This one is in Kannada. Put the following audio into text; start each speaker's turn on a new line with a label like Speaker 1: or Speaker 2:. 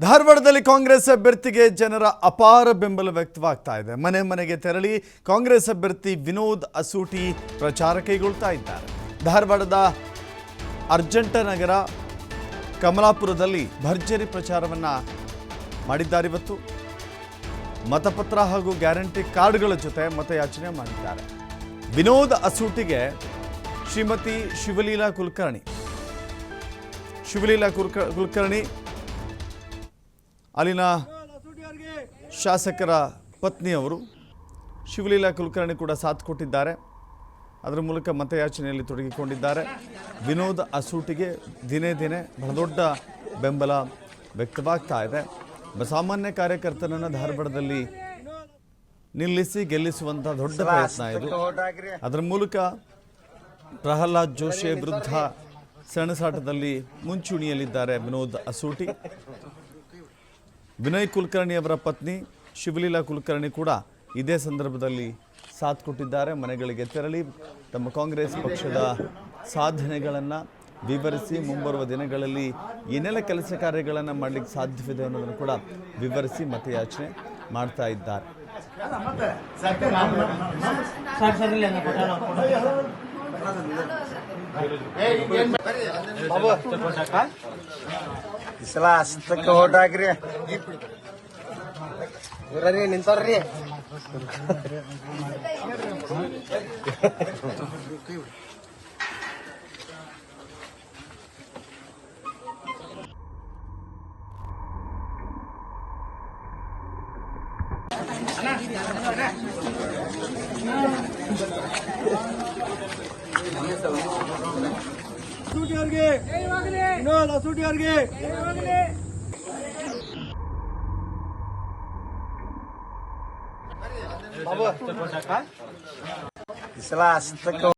Speaker 1: ಧಾರವಾಡದಲ್ಲಿ ಕಾಂಗ್ರೆಸ್ ಅಭ್ಯರ್ಥಿಗೆ ಜನರ ಅಪಾರ ಬೆಂಬಲ ವ್ಯಕ್ತವಾಗ್ತಾ ಇದೆ. ಮನೆ ಮನೆಗೆ ತೆರಳಿ ಕಾಂಗ್ರೆಸ್ ಅಭ್ಯರ್ಥಿ ವಿನೋದ್ ಅಸೂಟಿ ಪ್ರಚಾರ ಕೈಗೊಳ್ತಾ ಇದ್ದಾರೆ. ಧಾರವಾಡದ ಅರ್ಜೆಂಟ ನಗರ ಕಮಲಾಪುರದಲ್ಲಿ ಭರ್ಜರಿ ಪ್ರಚಾರವನ್ನ ಮಾಡಿದ್ದಾರೆ ಇವತ್ತು. ಮತಪತ್ರ ಹಾಗೂ ಗ್ಯಾರಂಟಿ ಕಾರ್ಡ್ಗಳ ಜೊತೆ ಮತಯಾಚನೆ ಮಾಡಿದ್ದಾರೆ. ವಿನೋದ್ ಅಸೂಟಿಗೆ ಶ್ರೀಮತಿ ಶಿವಲೀಲಾ ಕುಲಕರ್ಣಿ. ಶಿವಲೀಲಾ ಕುಲ್ಕ ಕುಲಕರ್ಣಿ ಅಲ್ಲಿನ ಶಾಸಕರ ಪತ್ನಿಯವರು ಶಿವಲೀಲಾ ಕುಲಕರ್ಣಿ ಕೂಡ ಸಾಥ್ ಕೊಟ್ಟಿದ್ದಾರೆ. ಅದರ ಮೂಲಕ ಮತಯಾಚನೆಯಲ್ಲಿ ತೊಡಗಿಕೊಂಡಿದ್ದಾರೆ. ವಿನೋದ್ ಅಸೂಟಿಗೆ ದಿನೇ ದಿನೇ ಬಹಳ ದೊಡ್ಡ ಬೆಂಬಲ ವ್ಯಕ್ತವಾಗ್ತಾ ಇದೆ. ಸಾಮಾನ್ಯ ಕಾರ್ಯಕರ್ತನನ್ನು ಧಾರವಾಡದಲ್ಲಿ ನಿಲ್ಲಿಸಿ ಗೆಲ್ಲಿಸುವಂಥ ದೊಡ್ಡ ಪ್ರಯತ್ನ ಇದು. ಅದರ ಮೂಲಕ ಪ್ರಹ್ಲಾದ್ ಜೋಶಿ ವಿರುದ್ಧ ಸೆಣಸಾಟದಲ್ಲಿ ಮುಂಚೂಣಿಯಲ್ಲಿದ್ದಾರೆ ವಿನೋದ್ ಅಸೂಟಿ. ವಿನಯ್ ಕುಲಕರ್ಣಿ ಅವರ ಪತ್ನಿ ಶಿವಲೀಲಾ ಕುಲಕರ್ಣಿ ಕೂಡ ಇದೇ ಸಂದರ್ಭದಲ್ಲಿ ಸಾಥ್ ಕೊಟ್ಟಿದ್ದಾರೆ. ಮನೆಗಳಿಗೆ ತೆರಳಿ ತಮ್ಮ ಕಾಂಗ್ರೆಸ್ ಪಕ್ಷದ ಸಾಧನೆಗಳನ್ನು ವಿವರಿಸಿ, ಮುಂಬರುವ ದಿನಗಳಲ್ಲಿ ಏನೆಲ್ಲ ಕೆಲಸ ಕಾರ್ಯಗಳನ್ನು ಮಾಡಲಿಕ್ಕೆ ಸಾಧ್ಯವಿದೆ ಅನ್ನೋದನ್ನು ಕೂಡ ವಿವರಿಸಿ ಮತಯಾಚನೆ ಮಾಡ್ತಾ ಇದ್ದಾರೆ.
Speaker 2: ಈ ಸಲ ಅಷ್ಟಕ್ಕೆ ಓಟ್ ಹಾಕ್ರಿ ಇವ್ರಿ ನಿಂತಾರ್ರಿ
Speaker 3: ಸೂಟಿಯವ್ರಿಗೆ ವಿನೋದ್ ಅಸೂಟಿಯವ್ರಿಗೆ
Speaker 2: ಈ ಸಲ ಅಷ್ಟಕ್ಕೆ